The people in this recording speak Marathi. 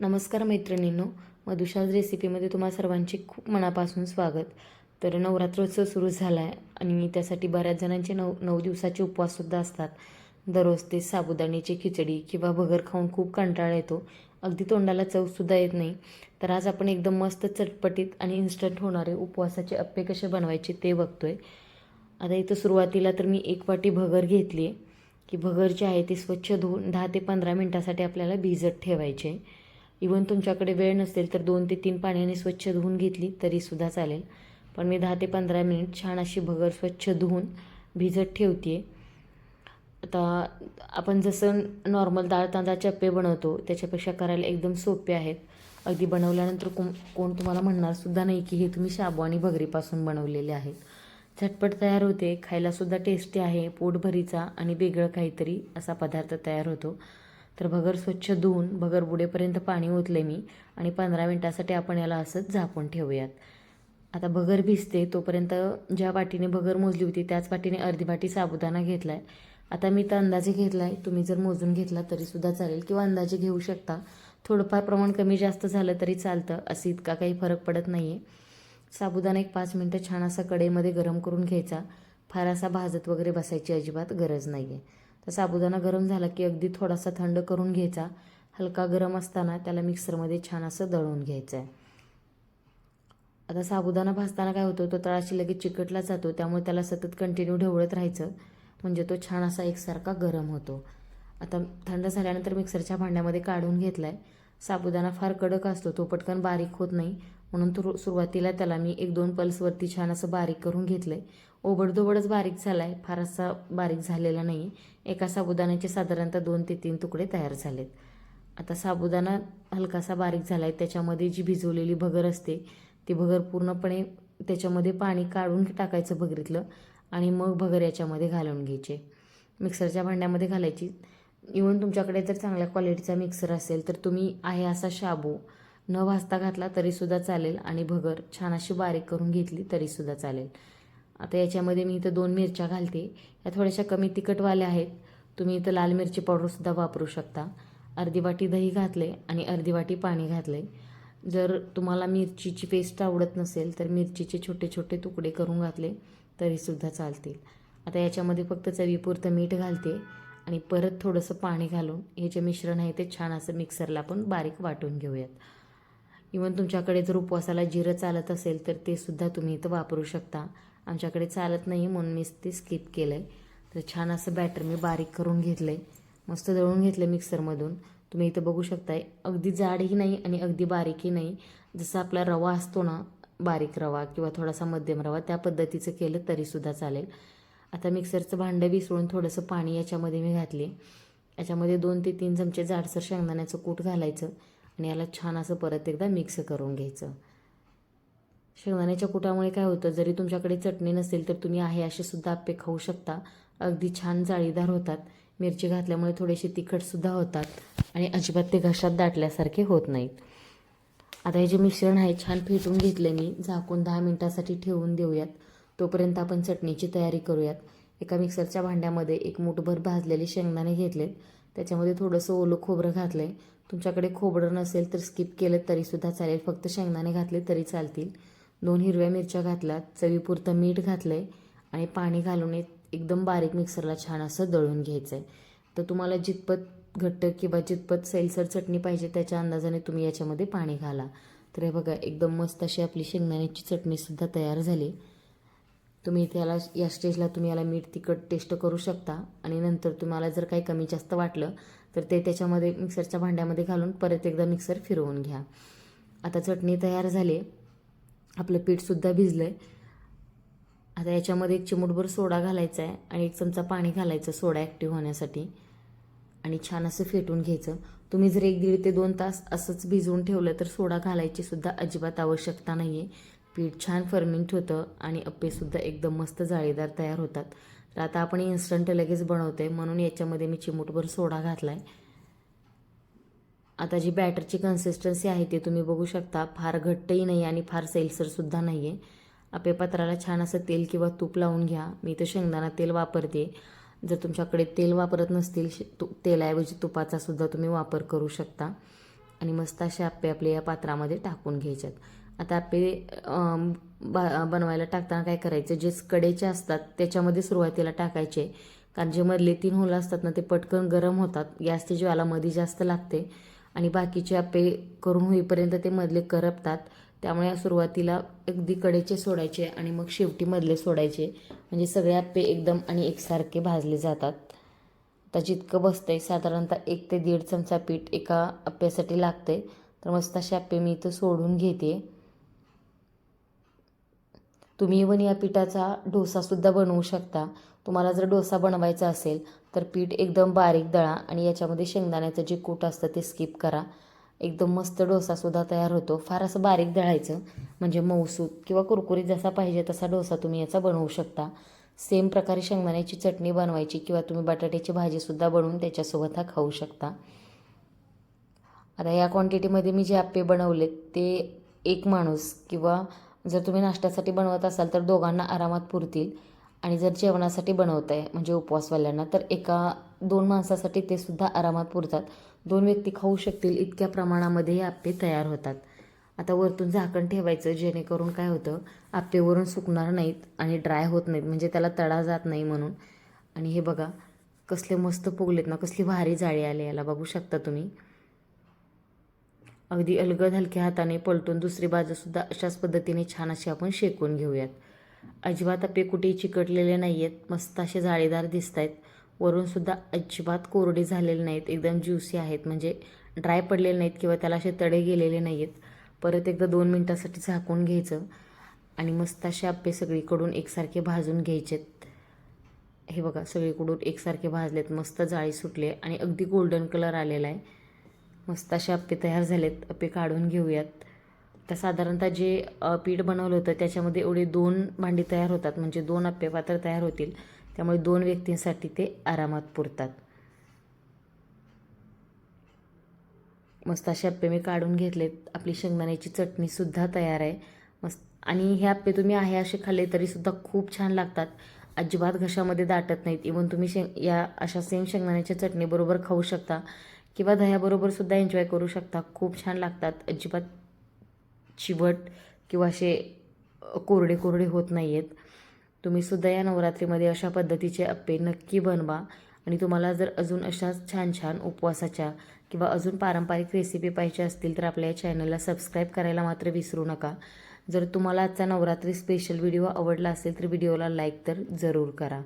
नमस्कार मैत्रिणींनो मधुशाज रेसिपीमध्ये तुम्हा सर्वांचे खूप मनापासून स्वागत. तर नवरात्रोत्सव सुरू झाला आहे आणि त्यासाठी बऱ्याच जणांचे नऊ नऊ दिवसाचे उपवाससुद्धा असतात. दररोज ते साबुदाण्याची खिचडी किंवा भगर खाऊन खूप कंटाळा येतो. अगदी तोंडाला चवसुद्धा येत नाही. तर आज आपण एकदम मस्त चटपटीत आणि इन्स्टंट होणारे उपवासाचे अप्पे कसे बनवायचे ते बघतोय. आता इथं सुरुवातीला तर मी एक वाटी भगर घेतली आहे की भगर जे आहे ती स्वच्छ धुवून दहा ते पंधरा मिनटासाठी आपल्याला भिजत ठेवायचे. इवन तुमच्याकडे वेळ नसेल तर दोन ते तीन पाण्याने स्वच्छ धुवून घेतली तरीसुद्धा चालेल. पण मी दहा ते पंधरा मिनिट छान अशी भगर स्वच्छ धुवून भिजत ठेवते आता आपण जसं नॉर्मल डाळ तांदळा चप्पे बनवतो त्याच्यापेक्षा करायला एकदम सोपे आहेत. अगदी बनवल्यानंतर कोण कोण तुम्हाला म्हणणारसुद्धा नाही की हे तुम्ही शाबू आणि भगरीपासून बनवलेले आहेत. झटपट तयार होते खायलासुद्धा टेस्टी आहे पोटभरीचा आणि वेगळं काहीतरी असा पदार्थ तयार होतो. तर भगर स्वच्छ धुवून भगर बुडेपर्यंत पाणी ओतले मी आणि पंधरा मिनटासाठी आपण याला असंच झाकून ठेवूयात. आता भगर भिजते तोपर्यंत ज्या वाटीने भगर मोजली होती त्याच वाटीने अर्धी वाटी साबुदाणा घेतला आहे आता मी तर अंदाजे घेतला आहे तुम्ही जर मोजून घेतला तरीसुद्धा चालेल किंवा अंदाजे घेऊ शकता. थोडंफार प्रमाण कमी जास्त झालं तरी चालतं असं इतका काही फरक पडत नाही आहे साबुदाणा एक पाच मिनटं छान असा कढईमध्ये गरम करून घ्यायचा. फार असा भाजत वगैरे बसायची अजिबात गरज नाही आहे तर साबुदाणा गरम झाला की अगदी थोडासा थंड करून घ्यायचा. हलका गरम असताना त्याला मिक्सरमध्ये छान असं दळून घ्यायचं आहे आता साबुदाणा भाजताना काय होतं तो तळाशी लगेच चिकटला जातो त्यामुळे त्याला सतत कंटिन्यू ढवळत राहायचं म्हणजे तो छान असा एकसारखा गरम होतो. आता थंड झाल्यानंतर मिक्सरच्या भांड्यामध्ये काढून घेतला आहे साबुदाणा फार कडक असतो तो पटकन बारीक होत नाही. म्हणून तो सुरुवातीला त्याला मी एक दोन पल्सवरती छान असं बारीक करून घेतलं आहे ओबडधोबडच बारीक झाला आहे फार असा बारीक झालेला नाही एका साबुदाण्याचे साधारणतः दोन ते तीन तुकडे तयार झालेत. आता साबुदाणा हलकासा बारीक झाला आहे त्याच्यामध्ये जी भिजवलेली भगर असते ती भगर पूर्णपणे त्याच्यामध्ये पाणी काढून टाकायचं भगरीतलं आणि मग भगर याच्यामध्ये घालून घ्यायचे. मिक्सरच्या भांड्यामध्ये घालायची. इवन तुमच्याकडे जर चांगल्या क्वालिटीचा मिक्सर असेल तर तुम्ही आहे असा शाबू न भाजता घातला तरीसुद्धा चालेल आणि भगर छान अशी बारीक करून घेतली तरीसुद्धा चालेल. आता याच्यामध्ये मी इथं दोन मिरच्या घालते. या थोड्याशा कमी तिखटवाल्या आहेत. तुम्ही इथं लाल मिरची पावडरसुद्धा वापरू शकता. अर्धी वाटी दही घातले आणि अर्धी वाटी पाणी घातले. जर तुम्हाला मिरचीची पेस्ट आवडत नसेल तर मिरचीचे छोटे छोटे तुकडे करून घातले तरीसुद्धा चालतील. आता याच्यामध्ये फक्त चवीपुरतं मीठ घालते आणि परत थोडंसं पाणी घालून हे जे मिश्रण आहे ते छान असं मिक्सरला पण बारीक वाटून घेऊयात. इवन तुमच्याकडे जर उपवासाला जिरं चालत असेल तर ते सुद्धा तुम्ही इथं वापरू शकता. आमच्याकडे चालत नाही म्हणून मी ते स्किप केलं आहे तर छान असं बॅटर मी बारीक करून घेतलं आहे मस्त दळून घेतलं मिक्सरमधून तुम्ही इथं बघू शकताय अगदी जाडही नाही आणि अगदी बारीकही नाही. जसं आपला रवा असतो ना बारीक रवा किंवा थोडासा मध्यम रवा त्या पद्धतीचं केलं तरीसुद्धा चालेल. आता मिक्सरचं भांडं विसळून थोडंसं पाणी याच्यामध्ये मी घातले याच्यामध्ये दोन ते तीन चमचे जाडसर शेंगदाण्याचं कूट घालायचं. आणि याला छान असं परत एकदा मिक्स करून घ्यायचं. शेंगदाण्याच्या कुटामुळे काय होतं जरी तुमच्याकडे चटणी नसेल तर तुम्ही आहे असे सुद्धा आप्पे खाऊ शकता. अगदी छान जाळीदार होतात. मिरची घातल्यामुळे थोडेसे तिखटसुद्धा होतात आणि अजिबात ते घशात दाटल्यासारखे होत नाहीत. आता हे जे मिश्रण आहे छान फेटून घेतले मी. झाकून दहा मिनटासाठी ठेवून देऊयात. तोपर्यंत आपण चटणीची तयारी करूयात. एका मिक्सरच्या भांड्यामध्ये एक मुठभर भाजलेले शेंगदाणे घेतलेत. त्याच्यामध्ये थोडंसं ओलं खोबरं घातलं आहे तुमच्याकडे खोबरं नसेल तर स्किप केलं तरीसुद्धा चालेल. फक्त शेंगदाणे घातले तरी चालतील. दोन हिरव्या मिरच्या घातल्यात चवीपुरतं मीठ घातलं आहे आणि पाणी घालून एक एकदम बारीक मिक्सरला छान असं दळून घ्यायचं आहे तर तुम्हाला जितपत घट्ट किंवा जितपत सैलसर चटणी पाहिजे त्याच्या अंदाजाने तुम्ही याच्यामध्ये पाणी घाला. तर हे बघा एकदम मस्त अशी आपली शेंगदाण्याची चटणीसुद्धा तयार झाली. तुम्ही इथे याला या स्टेजला तुम्ही याला मीठ तिखट टेस्ट करू शकता. आणि नंतर तुम्हाला जर काही कमी जास्त वाटलं तर ते त्याच्यामध्ये मिक्सरच्या भांड्यामध्ये घालून परत एकदा मिक्सर फिरवून घ्या. आता चटणी तयार झाली. आपलं पीठसुद्धा भिजलं आहे आता याच्यामध्ये एक चिमूटभर सोडा घालायचा आहे आणि एक चमचा पाणी घालायचं सोडा ॲक्टिव्ह होण्यासाठी. आणि छान असं फेटून घ्यायचं. तुम्ही जर एक दीड ते दोन तास असंच भिजवून ठेवलं तर सोडा घालायची सुद्धा अजिबात आवश्यकता नाही आहे पीठ छान फर्मिंट होतं आणि अप्पेसुद्धा एकदम मस्त जाळीदार तयार होतात. तर आता आपण इन्स्टंट लगेच बनवतो आहे म्हणून याच्यामध्ये मी चिमूटभर सोडा घातला आहे आता जी बॅटरची कन्सिस्टन्सी आहे ती तुम्ही बघू शकता. फार घट्टही नाही आणि फार सैलसरसुद्धा नाही आहे आपे छान असं तेल किंवा तूप लावून घ्या. मी तर शेंगदाणा तेल वापरते. जर तुमच्याकडे तेल वापरत नसतील तु तेलाऐवजी तुपाचा सुद्धा तुम्ही वापर करू शकता. आणि मस्त असे आप्पे आपले या पात्रामध्ये टाकून घ्यायच्यात. आता आप्पे बा बनवायला टाकताना काय करायचं? जे कडेचे असतात त्याच्यामध्ये सुरुवातीला टाकायचे. कारण जे मधले तीन होलं असतात ना ते पटकन गरम होतात. गॅसची ज्वाला मध्ये जास्त लागते. आणि बाकीचे आप्पे करून होईपर्यंत ते मधले करपतात. त्यामुळे सुरुवातीला अगदी कडेचे सोडायचे आणि मग शेवटी मधले सोडायचे. म्हणजे सगळे आप्पे एकदम आणि एकसारखे भाजले जातात. आता जितकं बसतंय साधारणतः एक ते दीड चमचा पीठ एका आप्यासाठी लागते तर मस्त असे आप्पे मी इथं सोडून घेते. तुम्ही इवन या पिठाचा डोसासुद्धा बनवू शकता. तुम्हाला जर डोसा बनवायचा असेल तर पीठ एकदम बारीक दळा आणि याच्यामध्ये शेंगदाण्याचं जे कूट असतं ते स्किप करा. एकदम मस्त डोसासुद्धा तयार होतो. फार असं बारीक दळायचं म्हणजे मऊसूत किंवा कुरकुरीत जसा पाहिजे तसा डोसा तुम्ही याचा बनवू शकता. सेम प्रकारे शेंगदाण्याची चटणी बनवायची किंवा तुम्ही बटाट्याची भाजीसुद्धा बनवून त्याच्यासोबत हा खाऊ शकता. आता या क्वांटिटीमध्ये मी जे आप्पे बनवलेत ते एक माणूस किंवा जर तुम्ही नाश्त्यासाठी बनवत असाल तर दोघांना आरामात पुरतील. आणि जर जेवणासाठी बनवत आहे म्हणजे उपवासवाल्यांना तर एका दोन माणसासाठी ते सुद्धा आरामात पुरतात. दोन व्यक्ती खाऊ शकतील इतक्या प्रमाणामध्ये हे आप्पे तयार होतात. आता वरतून झाकण ठेवायचं जेणेकरून काय होतं आप्पेवरून सुकणार नाहीत आणि ड्राय होत नाहीत म्हणजे त्याला तडा जात नाही म्हणून. आणि हे बघा कसले मस्त फुगलेत ना कसली भारी जाळी आली याला बघू शकता तुम्ही. अगदी अलगद हलक्या हाताने पलटून दुसरी बाजूसुद्धा अशाच पद्धतीने छान असे आपण शेकून घेऊयात. अजिबात आपे कुठेही चिकटलेले नाही आहेत मस्त असे जाळीदार दिसत आहेत वरूनसुद्धा अजिबात कोरडे झालेले नाहीत एकदम ज्युसी आहेत. म्हणजे ड्राय पडलेले नाहीत किंवा त्याला असे तडे गेलेले नाही आहेत परत एकदा दोन मिनटासाठी झाकून घ्यायचं आणि मस्त असे आप्पे सगळीकडून एकसारखे भाजून घ्यायचेत. हे बघा सगळीकडून एकसारखे भाजलेत. मस्त जाळी सुटले आणि अगदी गोल्डन कलर आलेला आहे. मस्त असे अप्पे तयार झालेत. अप्पे काढून घेऊयात. तर साधारणतः जे पीठ बनवलं होतं त्याच्यामध्ये एवढे दोन भांडी तयार होतात. म्हणजे दोन अप्पे पात्र तयार होतील. त्यामुळे दोन व्यक्तींसाठी ते आरामात पुरतात. मस्त असे अप्पे मी काढून घेतलेत. आपली शेंगदाण्याची चटणीसुद्धा तयार आहे. मस्त आणि हे अप्पे तुम्ही आहे असे खाल्ले तरीसुद्धा खूप छान लागतात. अजिबात घशामध्ये दाटत नाहीत. इवन तुम्ही शेंग या अशा सेम शेंगदाण्याच्या चटणीबरोबर खाऊ शकता. किंवा दह्याबरोबर सुद्धा एन्जॉय करू शकता. खूप छान लागतात. अजिबात चिवट किंवा असे कोरडे कोरडे होत नाही आहेत तुम्हीसुद्धा या नवरात्रीमध्ये अशा पद्धतीचे अप्पे नक्की बनवा. आणि तुम्हाला जर अजून अशाच छान छान उपवासाच्या किंवा अजून पारंपरिक रेसिपी पाहिजे असतील तर आपल्या या चॅनलला सबस्क्राईब करायला मात्र विसरू नका. जर तुम्हाला आजचा नवरात्री स्पेशल व्हिडिओ आवडला असेल तर व्हिडिओला लाईक तर जरूर करा.